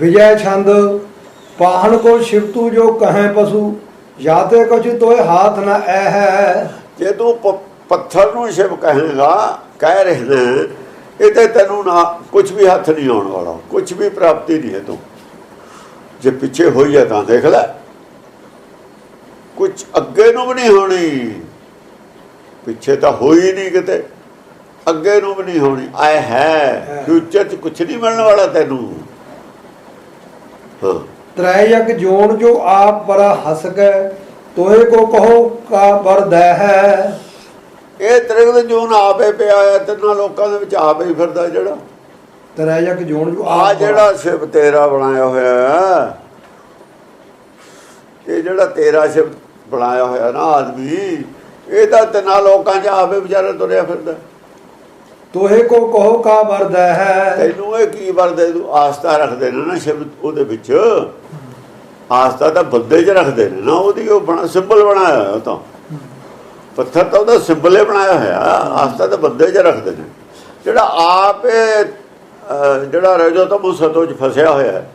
ਵਿਜੈ ਛੰਦ ਪਾਹਣ ਕੋ ਸ਼ਿਵਤੂ ਜੋ ਕਹੈ ਪਸ਼ੂ ਜਾਤੇ ਕੁਛ ਤੋਏ ਹਾਥ ਨ ਐ ਹੈ ਜੇ ਤੂੰ ਪੱਥਰ ਨੂੰ ਸ਼ਿਵ ਕਹੇਗਾ ਕਹਿ ਰਹੇ ਨੇ ਇਹ ਤੇ ਤੈਨੂੰ ਨਾ ਕੁਝ ਵੀ ਹੱਥ ਨਹੀਂ ਆਉਣ ਵਾਲਾ ਕੁਝ ਵੀ ਪ੍ਰਾਪਤੀ ਨਹੀਂ ਹੈ ਤੂੰ। ਜੇ ਪਿੱਛੇ ਹੋਈ ਹੈ ਤਾਂ ਦੇਖ ਲੈ। ਕੁਝ ਅੱਗੇ ਨੂੰ ਵੀ ਨਹੀਂ ਹੋਣੀ ਪਿੱਛੇ ਤਾਂ ਹੋਈ ਨਹੀਂ ਕਿਤੇ। ਅੱਗੇ ਨੂੰ ਵੀ ਨਹੀਂ ਹੋਣੀ ਆਏ ਹੈ। ਫਿਊਚਰ 'ਚ ਕੁਝ ਨਹੀਂ ਮਿਲਣ ਵਾਲਾ ਤੈਨੂੰ। ਹਾਂ। ਤ੍ਰੈ ਯਕ ਜੋਨ ਜੋ ਆਪ ਬੜਾ ਹਸ ਕੇ ਤੋਏ ਕੋ ਕਹੋ ਕਾ ਬਰਦੈ ਹੈ ਇਹ ਤ੍ਰਿਗਤ ਜੂਨ ਆਪੇ ਪਿਆ ਹੈ ਤਿੰਨਾਂ ਲੋਕਾਂ ਦੇ ਵਿੱਚ ਆਪੇ ਹੀ ਫਿਰਦਾ ਜਿਹੜਾ। ਤ੍ਰੈ ਯਕ ਜੋਨ ਜੋ ਆ ਜਿਹੜਾ ਸ਼ਿਵ ਤੇਰਾ ਬਣਾਇਆ ਹੋਇਆ ਇਹ ਜਿਹੜਾ ਤੇਰਾ ਸ਼ਿਵ ਬਣਾਇਆ ਹੋਇਆ ਨਾ ਆਦਮੀ ਇਹ ਤਾਂ ਤਿੰਨਾਂ ਲੋਕਾਂ 'ਚ ਆਪੇ ਵਿਚਾਰਾ ਤੁਰਿਆ ਫਿਰਦਾ। ਤੋਏ ਕੋ ਕਹੋ ਕਾ ਬਰਦੈ ਹੈ। ਤੈਨੂੰ ਇਹ ਕੀ ਵਰਦੇ? ਤੂੰ ਆਸਥਾ ਰੱਖਦੇ ਨੇ ਨਾ ਸ਼ਿਵ ਉਹਦੇ ਵਿੱਚ। ਆਸਥਾ ਤਾਂ ਬੰਦੇ 'ਚ ਰੱਖਦੇ ਨੇ ਨਾ ਉਹਦੀ ਉਹ ਬਣਾ ਸਿੰਬਲ ਬਣਾਇਆ ਹੋਇਆ ਉਹ ਤਾਂ। ਪੱਥਰ ਤਾਂ ਉਹਦਾ ਸਿੰਬਲ ਹੀ ਬਣਾਇਆ ਹੋਇਆ ਆਸਥਾ ਤਾਂ ਬੰਦੇ 'ਚ ਰੱਖਦੇ ਨੇ। ਜਿਹੜਾ ਆਪ ਜਿਹੜਾ ਰਜੋ ਤਮੋ ਸਤੋ 'ਚ ਫਸਿਆ ਹੋਇਆ ਹੈ।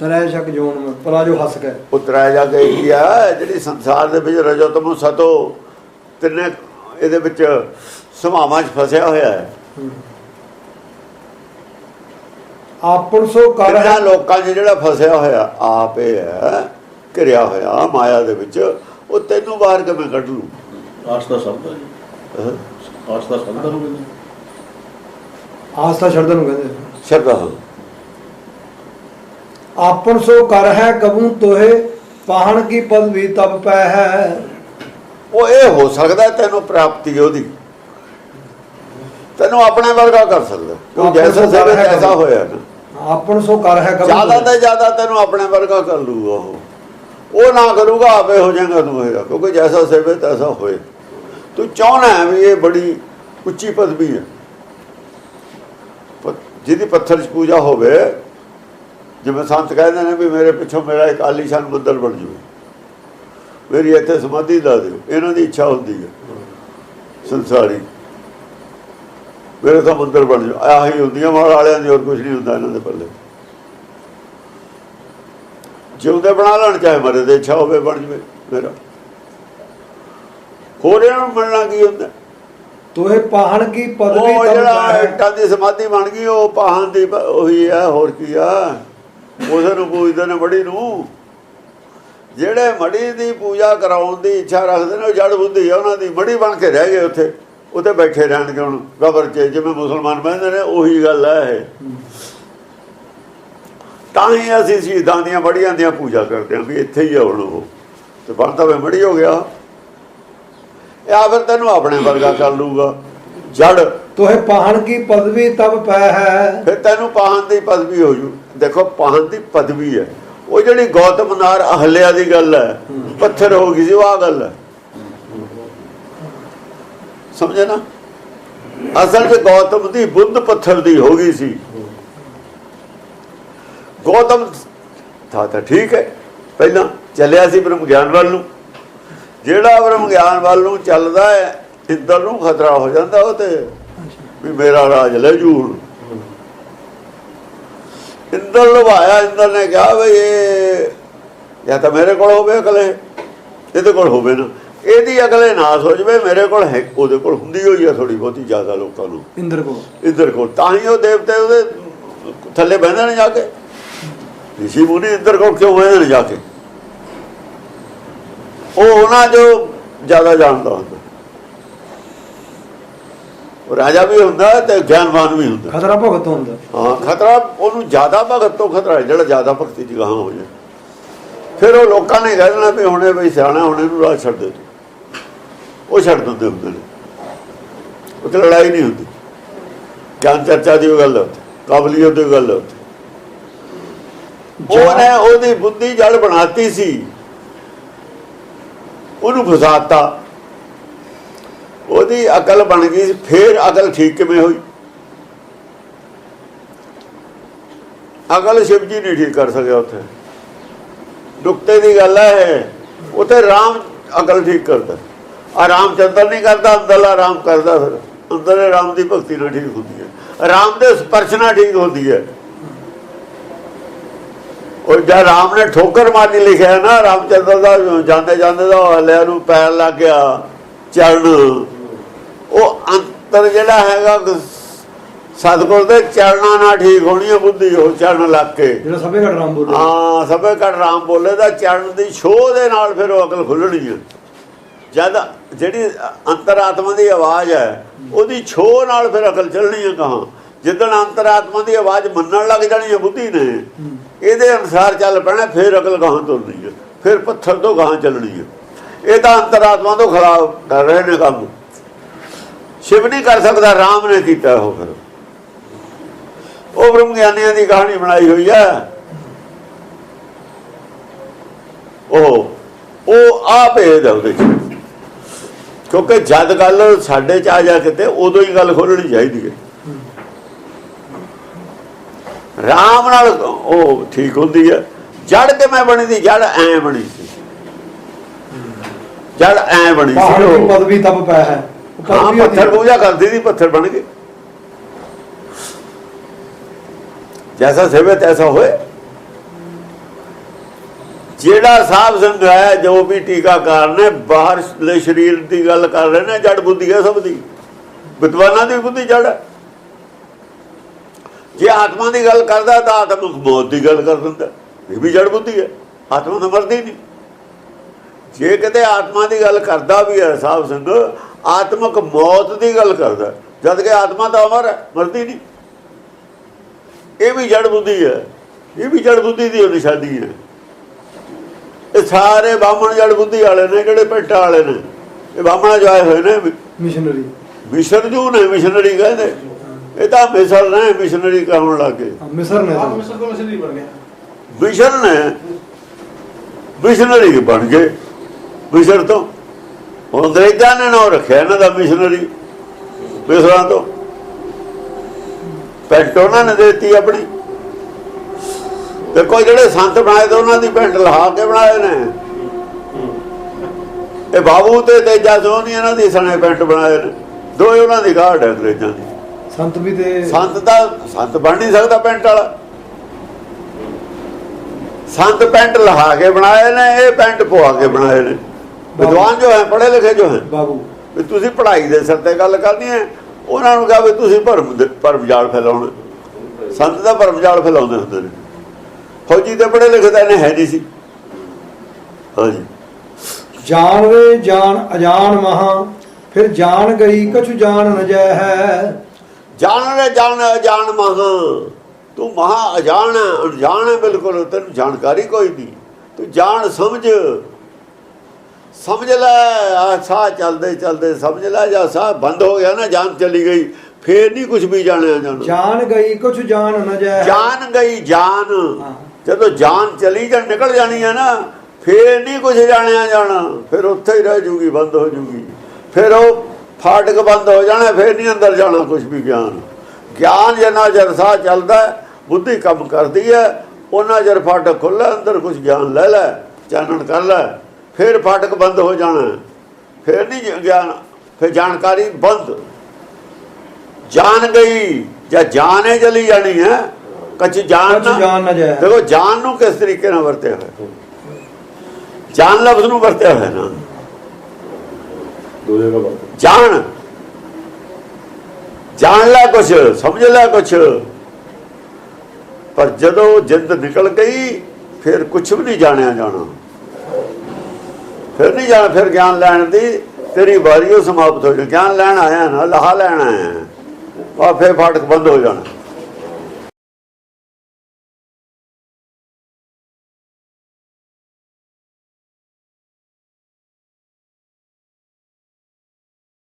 ਤ੍ਰੈ ਯਕ ਜੋਨ ਮੈਂ ਪਰਾ ਜੋ ਹਸ ਕੇ ਉਤਰਾਇਆ ਜਾ ਕੇ ਕੀ ਆ ਜਿਹੜੀ ਸੰਸਾਰ ਦੇ ਵਿੱਚ ਰਜੋ ਤਮੋ ਸਤੋ ਤਿੰਨੇ ਇਹਦੇ ਵਿੱਚ ਸਮਾਵਾਂ 'ਚ ਫਸਿਆ ਹੋਇਆ ਹੈ। ਆਪਨ ਸੋ ਕਰ ਹੈ ਤਿੰਨਾਂ ਲੋਕਾਂ 'ਚ ਜਿਹੜਾ ਫਸਿਆ ਹੋਇਆ ਆਪ ਇਹ ਹੈ ਘਿਰਿਆ ਹੋਇਆ ਮਾਇਆ ਦੇ ਵਿੱਚ ਉਹ ਤੈਨੂੰ ਬਾਹਰ ਕਿਵੇਂ ਕੱਢ ਲੂ? ਆਸ ਦਾ ਸ਼ਬਦ ਹੈ। ਆਸ ਦਾ ਨੂੰ ਕਹਿੰਦੇ ਆਸਥਾ ਸ਼ਰਧਾ ਨੂੰ ਕਹਿੰਦੇ ਸ਼ਰਧਾ ਆਪਨ ਸੋ ਕਰ ਹੈ ਕਬੂ ਤੋਏ ਪਾਹਣ ਕੀ ਪਦਵੀ ਤਬ ਪੈ ਹੈ। ਉਹ ਇਹ ਹੋ ਸਕਦਾ ਤੈਨੂੰ ਪ੍ਰਾਪਤੀ ਉਹਦੀ। ਤੈਨੂੰ ਆਪਣੇ ਵਰਗਾ ਕਰ ਸਕਦਾ। ਤੂੰ ਆਪਣੇ ਜੈਸਾ ਸੇਵੇ ਤੈਸਾ। ਹੋਇਆ। ਨਾ ਆਪਨ ਸੋ ਕਰ ਹੈ ਕਬੂ ਜ਼ਿਆਦਾ ਤੋਂ ਜ਼ਿਆਦਾ ਤੈਨੂੰ ਆਪਣੇ ਵਰਗਾ ਕਰ ਲੂਗਾ ਉਹ। ਉਹ ਨਾ ਕਰੂਗਾ ਆਪੇ ਹੋ ਜਾਏਗਾ ਤੂੰ ਹੋਏਗਾ ਕਿਉਂਕਿ ਜੈਸਾ ਸੇਵੇ ਤੈਸਾ ਹੋਏ। ਤੂੰ ਚਾਹਣਾ ਹੈ ਵੀ ਇਹ ਬੜੀ ਉੱਚੀ ਪਦਵੀ ਹੈ। ਜਿਹਦੀ ਪੱਥਰ 'ਚ ਪੂਜਾ ਹੋਵੇ ਜਿਵੇਂ ਸੰਤ ਕਹਿੰਦੇ ਨੇ ਵੀ ਮੇਰੇ ਪਿੱਛੋਂ ਮੇਰਾ ਇੱਕ ਆਲੀਸ਼ਾਨ ਮੰਦਰ ਬਣ ਜਵੇ ਮੇਰੀ ਇੱਥੇ ਸਮਾਧੀ ਲਾ ਦਿਓ। ਇਹਨਾਂ ਦੀ ਇੱਛਾ ਹੁੰਦੀ ਹੈ। ਸੰਸਾਰੀ ਮੇਰੇ ਤਾਂ ਮੰਦਰ ਬਣ ਜਾ ਆਹੀ ਹੁੰਦੀਆਂ ਮਾਲ ਵਾਲਿਆਂ ਦੀ ਹੋਰ ਕੁਝ ਨਹੀਂ ਹੁੰਦਾ ਇਹਨਾਂ ਦੇ ਪੱਲੇ। ਜਿਉਂਦੇ ਬਣਾ ਲੈਣ ਚਾਹੇ ਮਰੇ ਦੇ ਇੱਛਾ ਹੋਵੇ ਬਣ ਜਵੇ ਮੇਰਾ। ਹੋਰ ਇਹਨਾਂ ਨੂੰ ਮਿਲਣਾ ਕੀ ਹੁੰਦਾ? ਤੋਏ ਪਾਹਣ ਕੀ ਪਦਵੀ ਉਹ ਜਿਹੜਾ ਇੱਟਾਂ ਦੀ ਸਮਾਧੀ ਬਣ ਗਈ ਉਹ ਪਾਹਾਂ ਦੀ ਉਹੀ ਆ ਹੋਰ ਕੀ ਆ? ਉਸੇ ਨੂੰ ਪੂਜਦੇ ਨੇ ਮੜੀ ਨੂੰ। ਜਿਹੜੇ ਮੜੀ ਦੀ ਪੂਜਾ ਕਰਾਉਣ ਦੀ ਇੱਛਾ ਰੱਖਦੇ ਨੇ ਉਹ ਜੜ ਬੁੱਧੀ ਆ ਉਹਨਾਂ ਦੀ ਮੜੀ ਬਣ ਕੇ ਰਹਿ ਗਏ ਉੱਥੇ। ਉੱਥੇ ਬੈਠੇ ਰਹਿਣਗੇ ਹੁਣ ਕਬਰ 'ਚ ਜਿਵੇਂ ਮੁਸਲਮਾਨ ਬਹਿੰਦੇ ਨੇ ਉਹੀ ਗੱਲ ਹੈ ਇਹ। ਤਾਂ ਹੀ ਅਸੀਂ ਸ਼ਹੀਦਾਂ ਦੀਆਂ ਮੜੀਆਂ ਦੀਆਂ ਪੂਜਾ ਕਰਦੇ ਹਾਂ ਵੀ ਇੱਥੇ ਹੀ ਆ ਹੁਣ ਉਹ। ਤੇ ਬਣਦਾ ਵੇ ਮੜੀ ਹੋ ਗਿਆ। ਇਹ ਫਿਰ ਤੈਨੂੰ ਆਪਣੇ ਵਰਗਾ ਕਰ ਲੂਗਾ ਜੜ। ਤੋਏ ਪਾਹਣ ਕੀ ਪਦਵੀ ਤਬ ਪੈ ਹੈ? ਫਿਰ ਤੈਨੂੰ ਪਾਹਨ ਦੀ ਪਦਵੀ ਹੋ ਜੂ। ਦੇਖੋ ਪਾਹਨ ਦੀ ਪਦਵੀ ਹੈ। ਉਹ ਜਿਹੜੀ ਗੌਤਮ ਨਾਰ ਅਹਲਿਆ ਦੀ ਗੱਲ ਹੈ ਪੱਥਰ ਹੋ ਗਈ ਸੀ ਉਹ ਆ ਗੱਲ ਹੈ। ਸਮਝੇ ਨਾ? ਅਸਲ ਵਿੱਚ ਗੌਤਮ ਦੀ ਬੁੱਧ ਪੱਥਰ ਦੀ ਹੋ ਗਈ ਸੀ। ਗੌਤਮ, ਤਾਂ ਤਾਂ ਠੀਕ ਹੈ। ਪਹਿਲਾਂ ਚੱਲਿਆ ਸੀ ਬ੍ਰਹਮ ਗਿਆਨ ਵੱਲ ਨੂੰ। ਜਿਹੜਾ ਬ੍ਰਹਮ ਗਿਆਨ ਵੱਲ ਨੂੰ ਚੱਲਦਾ ਹੈ, ਇੱਧਰ ਨੂੰ ਖਤਰਾ ਹੋ ਜਾਂਦਾ ਉਹ ਤੇ ਵੀ ਮੇਰਾ ਰਾਜ ਲੈ ਜੂਰ ਇੰਦਰ ਲਵਾਇਆ ਇੰਦਰ ਨੇ ਕਿਹਾ ਵੀ ਇਹ ਜਾਂ ਤਾਂ ਮੇਰੇ ਕੋਲ ਹੋਵੇ ਅਕਲੇ, ਇਹਦੇ ਕੋਲ ਹੋਵੇ ਨਾ। ਇਹਦੀ ਅਕਲੇ ਨਾ ਹੋ ਜਵੇ ਮੇਰੇ ਕੋਲ ਹੈ ਉਹਦੇ ਕੋਲ ਹੁੰਦੀ ਹੋਈ ਆ ਥੋੜੀ ਬਹੁਤੀ ਜ਼ਿਆਦਾ ਲੋਕਾਂ ਨੂੰ। ਇੰਦਰ ਕੋ ਇੰਦਰ ਕੋਲ। ਤਾਂ ਹੀ ਉਹ ਦੇਵਤੇ ਉਹਦੇ ਥੱਲੇ ਬਹਿੰਦੇ ਨੇ ਜਾ ਕੇ। ਰਿਸ਼ੀ ਮੁਨੀ ਇੰਦਰ ਕੋਲ ਕਿਉਂ ਬਹਿੰਦੇ ਨੇ ਜਾ ਕੇ? ਉਹ ਉਹਨਾਂ ਜੋ ਜ਼ਿਆਦਾ ਜਾਣਦਾ ਹੁੰਦਾ। ਉਹ ਰਾਜਾ ਵੀ ਹੁੰਦਾ ਤੇ ਗਿਆਨਵਾਨ ਵੀ ਹੁੰਦਾ। ਖਤਰਾ ਭਗਤ ਹੁੰਦਾ। ਹਾਂ ਖਤਰਾ ਉਹਨੂੰ ਜ਼ਿਆਦਾ ਭਗਤ ਤੋਂ ਖਤਰਾ ਹੈ, ਜਿਹੜਾ ਜ਼ਿਆਦਾ ਭਗਤੀ ਦੀ ਗਾਹਾਂ ਹੋ ਜਾਏ। ਫਿਰ ਉਹ ਲੋਕਾਂ ਨੇ ਕਹਿ ਦੇਣਾ ਵੀ ਹੁਣੇ ਬਈ ਸਿਆਣਾ ਹੁਣੇ ਨੂੰ ਰਾਹ ਛੱਡ ਦੇ। ਉਹ ਛੱਡ ਦਿੰਦੇ ਹੁੰਦੇ ਨੇ। ਉੱਥੇ ਲੜਾਈ ਨਹੀਂ ਹੁੰਦੀ। ਗਿਆਨ ਚਰਚਾ ਦੀ ਗੱਲ ਹੈ ਕਾਬਲੀਅਤ ਦੀ ਗੱਲ ਹੈ ਉਹਨੇ ਉਹਦੀ ਬੁੱਧੀ ਜੜ ਬਣਾਤੀ ਸੀ। ਉਹਨੂੰ ਫਸਾਤਾ। ਉਹਦੀ ਅਕਲ ਬਣ ਗਈ ਫਿਰ ਅਕਲ ਠੀਕ ਕਿਵੇਂ ਹੋਈ? ਅਕਲ ਸ਼ਿਵ ਜੀ ਨਹੀਂ ਠੀਕ ਕਰ ਸਕਿਆ ਉੱਥੇ। ਨੁਕਤੇ ਦੀ ਗੱਲ ਹੈ ਉੱਥੇ ਰਾਮ ਅਕਲ ਠੀਕ ਕਰਦਾ। ਆ ਰਾਮਚੰਦਰ ਨਹੀਂ ਕਰਦਾ ਅੰਦਰਲਾ ਰਾਮ ਕਰਦਾ ਫਿਰ। ਅੰਦਰਲੇ ਰਾਮ ਦੀ ਭਗਤੀ ਨਾਲ ਠੀਕ ਹੁੰਦੀ ਹੈ। ਰਾਮ ਦੇ ਸਪਰਸ਼ ਨਾਲ ਠੀਕ ਹੁੰਦੀ ਹੈ। ਉਹ ਜਦ ਰਾਮ ਨੇ ਠੋਕਰ ਮਾਰੀ ਲਿਖਿਆ ਨਾ ਰਾਮਚੰਦਰ ਦਾ ਜਾਂਦੇ ਜਾਂਦੇ ਦਾ ਹਲਿਆ ਨੂੰ ਪੈਰ ਲੱਗ ਗਿਆ ਚਰਨ। ਉਹ ਅੰਤਰ ਜਿਹੜਾ ਹੈਗਾ ਸਤਗੁਰ ਦੇ ਚਰਨਾਂ ਨਾਲ ਠੀਕ ਹੋਣੀ ਹੈ ਬੁੱਧੀ ਉਹ ਚਰਨ ਲੱਗ ਕੇ। ਜਿਹੜਾ ਸਭੇ ਘਟ ਰਾਮ ਬੋਲੇ। ਹਾਂ ਸਭੇ ਕੜ ਰਾਮ ਬੋਲੇ ਦਾ ਚਰਨ ਦੀ ਛੋਹ ਦੇ ਨਾਲ ਫਿਰ ਉਹ ਅਕਲ ਖੁੱਲਣੀ ਹੈ। ਜਦ ਜਿਹੜੀ ਅੰਤਰਾਤਮਾ ਦੀ ਆਵਾਜ਼ ਹੈ, ਉਹਦੀ ਛੋਹ ਨਾਲ ਫਿਰ ਅਕਲ ਚੱਲਣੀ ਹੈ ਕਹਾਂ ਜਿੱਦਣ ਅੰਤਰਾਤਮਾ ਦੀ ਆਵਾਜ਼ ਮੰਨਣ ਲੱਗ ਜਾਣੀ ਹੈ ਬੁੱਧੀ ਨੇ, ਇਹਦੇ ਅਨੁਸਾਰ ਚੱਲ ਪੈਣਾ, ਫਿਰ ਅਕਲ ਗਾਹਾਂ ਤੁਰਨੀ ਹੈ ਫਿਰ ਪੱਥਰ ਤੋਂ ਗਾਹਾਂ ਚੱਲਣੀ ਹੈ ਇਹ ਤਾਂ ਅੰਤਰਾਤਮਾ ਤੋਂ ਖਰਾਬ ਕਰ ਰਹੇ ਨੇ ਕੰਮ। ਸ਼ਿਵ ਨਹੀਂ ਕਰ ਸਕਦਾ, ਰਾਮ ਨੇ ਕੀਤਾ ਉਹ ਫਿਰ। ਉਹ ਬ੍ਰਹਮ ਗਿਆਨੀਆਂ ਦੀ ਕਹਾਣੀ ਬਣਾਈ ਹੋਈ ਹੈ ਉਹ ਉਹ ਆ ਭੇਦ ਹੈ ਉਹਦੇ ਚ। ਕਿਉਂਕਿ ਜਦ ਗੱਲ ਸਾਡੇ ਚ ਆ ਜਾ ਕਿਤੇ ਉਦੋਂ ਹੀ ਗੱਲ ਖੋਲਣੀ ਚਾਹੀਦੀ ਹੈ। ਰਾਮ ਨਾਲ ਉਹ ਠੀਕ ਹੁੰਦੀ ਹੈ। ਜੜ ਕੇ ਮੈਂ ਬਣੀ ਦੀ ਜੜ ਐ ਬਣੀ ਸੀ। ਜੜ ਐ ਬਣੀ ਸੀ। ਦੀ ਪਦਵੀ ਤਪ ਪੈ ਹੈ। ਹਾਂ ਪੱਥਰ ਪੂਜਾ ਕਰਦੀ ਸੀ ਪੱਥਰ ਬਣ ਗਏ ਜੈਸਾ ਸੇਵੇ ਤੈਸਾ ਹੋਏ। ਜਿਹੜਾ ਸਾਹਿਬ ਸੰਗ ਹੈ ਜੋ ਵੀ ਟੀਕਾਕਾਰ ਨੇ, ਬਾਹਰ ਲੈ ਸਰੀਰ ਦੀ ਗੱਲ ਕਰ ਰਹੇ ਨੇ, ਜੜ ਬੁੱਧੀ ਹੈ ਸਭ ਦੀ। ਵਿਦਵਾਨਾਂ ਦੀ ਬੁੱਧੀ ਜੜ ਹੈ। ਜੇ ਆਤਮਾ ਦੀ ਗੱਲ ਕਰਦਾ ਤਾਂ ਆਤਮਿਕ ਮੌਤ ਦੀ ਗੱਲ ਕਰ ਦਿੰਦਾ ਇਹ ਵੀ ਜੜ ਬੁੱਧੀ ਹੈ। ਆਤਮਾ ਤਾਂ ਮਰਦੀ ਨਹੀਂ। ਜੇ ਕਿਤੇ ਆਤਮਾ ਦੀ ਗੱਲ ਕਰਦਾ ਵੀ ਹੈ ਸਾਹਿਬ ਸਿੰਘ, ਆਤਮਿਕ ਮੌਤ ਦੀ ਗੱਲ ਕਰਦਾ ਜਦ ਕਿ ਆਤਮਾ ਤਾਂ ਅਮਰ ਹੈ, ਮਰਦੀ ਨਹੀਂ। ਇਹ ਵੀ ਜੜ ਬੁੱਧੀ ਹੈ। ਇਹ ਵੀ ਜੜ ਬੁੱਧੀ ਦੀ ਨਿਸ਼ਾਨੀ ਹੈ। ਇਹ ਸਾਰੇ ਬਾਹਮਣ ਜੜ ਬੁੱਧੀ ਵਾਲੇ ਨੇ ਜਿਹੜੇ ਪਿੰਡਾਂ ਵਾਲੇ ਨੇ? ਇਹ ਬਾਹਮਣਾ ਜੋ ਆਏ ਹੋਏ ਨੇ ਮਿਸ਼ਨਰੀ। ਮਿਸ਼ਨ ਜੂ ਨੇ ਮਿਸ਼ਨਰੀ ਕਹਿੰਦੇ। ਇਹ ਤਾਂ ਮਿਸਲ ਨੇ ਮਿਸ਼ਨਰੀ ਕਹਾਉਣ ਲੱਗੇ। ਮਿਸਰ ਨੇ। ਤਾਂ। ਮਿਸਰ ਤੋਂ ਮਸਲੀ ਬਣ ਗਿਆ। ਮਿਸ਼ਨ ਨੇ ਮਿਸ਼ਨਰੀ ਬਣ ਗਏ। ਮਿਸ਼ਨ ਤੋਂ। ਹੁਣ ਅੰਗਰੇਜ਼ਾਂ ਨੇ ਨਾਮ ਰੱਖਿਆ ਇਹਨਾਂ ਦਾ ਮਿਸ਼ਨਰੀ। ਮਿਸਰਾਂ ਤੋਂ। ਪੈਂਟ ਉਹਨਾਂ ਨੇ ਦਿੱਤੀ ਆਪਣੀ। ਤੇ ਕੋਈ ਜਿਹੜੇ ਸੰਤ ਬਣਾਏ ਤੇ ਉਹਨਾਂ ਦੀ ਪੈਂਟ ਲਹਾ ਕੇ ਬਣਾਏ ਨੇ। ਇਹ ਬਾਬੂ ਤੇ ਤੇਜਾ ਸੋਨੀ ਇਹਨਾਂ ਦੀ ਸਣੇ ਪੈਂਟ ਬਣਾਏ ਨੇ। ਦੋਏ ਉਹਨਾਂ ਦੀ ਗਾਰਡ ਹੈ ਅੰਗਰੇਜ਼ਾਂ ਦੀ। ਸੰਤ ਵੀ ਤੇ ਸੰਤ ਦਾ ਸੰਤ ਬਣ ਨਹੀਂ ਸਕਦਾ ਪੈਂਟ ਵਾਲਾ। ਸੰਤ ਪੈਂਟ ਲਹਾ ਕੇ ਬਣਾਏ ਨੇ ਇਹ ਪੈਂਟ ਪਵਾ ਕੇ ਬਣਾਏ ਨੇ। ਵਿਦਵਾਨ ਜੋ ਹੈ ਪੜ੍ਹੇ ਲਿਖੇ ਜੋ ਹੈ। ਬਾਬੂ। ਵੀ ਤੁਸੀਂ ਪੜ੍ਹਾਈ ਦੇ ਸਿਰ ਤੇ ਗੱਲ ਕਰਨੀ ਹੈ ਉਹਨਾਂ ਨੂੰ ਕਹਾਂ ਵੀ ਤੁਸੀਂ ਭਰਮ ਭਰਮ ਜਾਲ ਫੈਲਾਉਣਾ। ਸੰਤ ਦਾ ਭਰਮ ਜਾਲ ਫੈਲਾਉਂਦੇ ਹੁੰਦੇ ਨੇ। ਫੌਜੀ ਤੇ ਪੜ੍ਹੇ ਲਿਖੇ ਤਾਂ ਇਹਨੇ ਹੈ ਨਹੀਂ ਸੀ। ਹਾਂਜੀ। ਜਾਣ ਵੇ ਜਾਣ ਅਜਾਣ ਮਹਾ ਫਿਰ ਜਾਣ ਗਈ ਕਛੁ ਜਾਣ ਨ ਜੈ ਹੈ ਜਾਣ ਲੈ ਜਾਣ ਅਜਾਣ ਮਹਾ ਤੂੰ ਮਹਾ ਅਜਾਣ ਅਣਜਾਣ ਬਿਲਕੁਲ ਤੈਨੂੰ ਜਾਣਕਾਰੀ ਕੋਈ ਨਹੀਂ। ਤੂੰ ਜਾਣ ਸਮਝ। ਸਮਝ ਲੈ ਆ ਸਾਹ ਚੱਲਦੇ ਚੱਲਦੇ ਸਮਝ ਲੈ ਜਾਂ ਸਾਹ ਬੰਦ ਹੋ ਗਿਆ ਨਾ ਜਾਨ ਚਲੀ ਗਈ ਫੇਰ ਨਹੀਂ ਕੁਝ ਵੀ ਜਾਣਿਆ ਜਾਣਾ ਜਾਣ ਗਈ ਕਛੁ ਜਾਣ ਨ ਜੈ ਹੈ। ਜਾਨ ਗਈ ਜਾਨ। ਜਦੋਂ ਜਾਨ ਚਲੀ ਜਾਂ ਨਿਕਲ ਜਾਣੀ ਹੈ ਨਾ, ਫੇਰ ਨਹੀਂ ਕੁਝ ਜਾਣਿਆ ਜਾਣਾ। ਫਿਰ ਉੱਥੇ ਹੀ ਰਹਿ ਜੂਗੀ, ਬੰਦ ਹੋ ਜੂਗੀ। ਫਿਰ ਉਹ ਫਾਟਕ ਬੰਦ ਹੋ ਜਾਣਾ, ਫਿਰ ਨਹੀਂ ਅੰਦਰ ਜਾਣਾ ਕੁਝ ਵੀ ਗਿਆਨ। ਗਿਆਨ ਜਿੰਨਾ ਚਿਰ ਸਾਹ ਚੱਲਦਾ ਬੁੱਧੀ ਕੰਮ ਕਰਦੀ ਹੈ ਉਹਨਾਂ ਚਿਰ ਫਾਟਕ ਖੁੱਲ੍ਹਾ, ਅੰਦਰ ਕੁਝ ਗਿਆਨ ਲੈ ਲੈ, ਚਾਨਣ ਕਰ ਲੈ, ਫਿਰ ਫਾਟਕ ਬੰਦ ਹੋ ਜਾਣਾ ਫਿਰ ਨਹੀਂ ਗਿਆਨ, ਫਿਰ ਜਾਣਕਾਰੀ ਬੰਦ। ਜਾਣ ਗਈ, ਜਾਂ ਜਾਣੇ ਚਲੀ ਜਾਣੀ ਹੈ ਕੱਚ ਕਛੁ ਨਾ। ਦੇਖੋ ਜਾਨ ਨੂੰ ਕਿਸ ਤਰੀਕੇ ਨਾਲ ਵਰਤਿਆ ਹੋਇਆ? ਜਾਨ ਲਫ਼ਜ਼ ਨੂੰ ਵਰਤਿਆ ਹੋਇਆ ਨਾ। ਦੋ ਜਗ੍ਹਾ ਬਾਤ ਜਾਣ ਲੈ ਕੁਛ ਸਮਝ ਲੈ ਕੁਛ। ਪਰ ਜਦੋਂ ਜਿੰਦ ਨਿਕਲ ਗਈ ਫਿਰ ਕੁਛ ਵੀ ਨਹੀਂ ਜਾਣਿਆ ਜਾਣਾ। ਫਿਰ ਨਹੀਂ ਜਾਣਾ ਫਿਰ ਗਿਆਨ ਲੈਣ ਦੀ ਤੇਰੀ ਵਾਰੀ ਉਹ ਸਮਾਪਤ ਹੋ ਜਾਣੀ। ਗਿਆਨ ਲੈਣ ਆਇਆ ਨਾ ਲਾਹਾ ਲੈਣ ਆਇਆ। ਆ ਫਿਰ ਫਾਟਕ ਬੰਦ ਹੋ ਜਾਣਾ।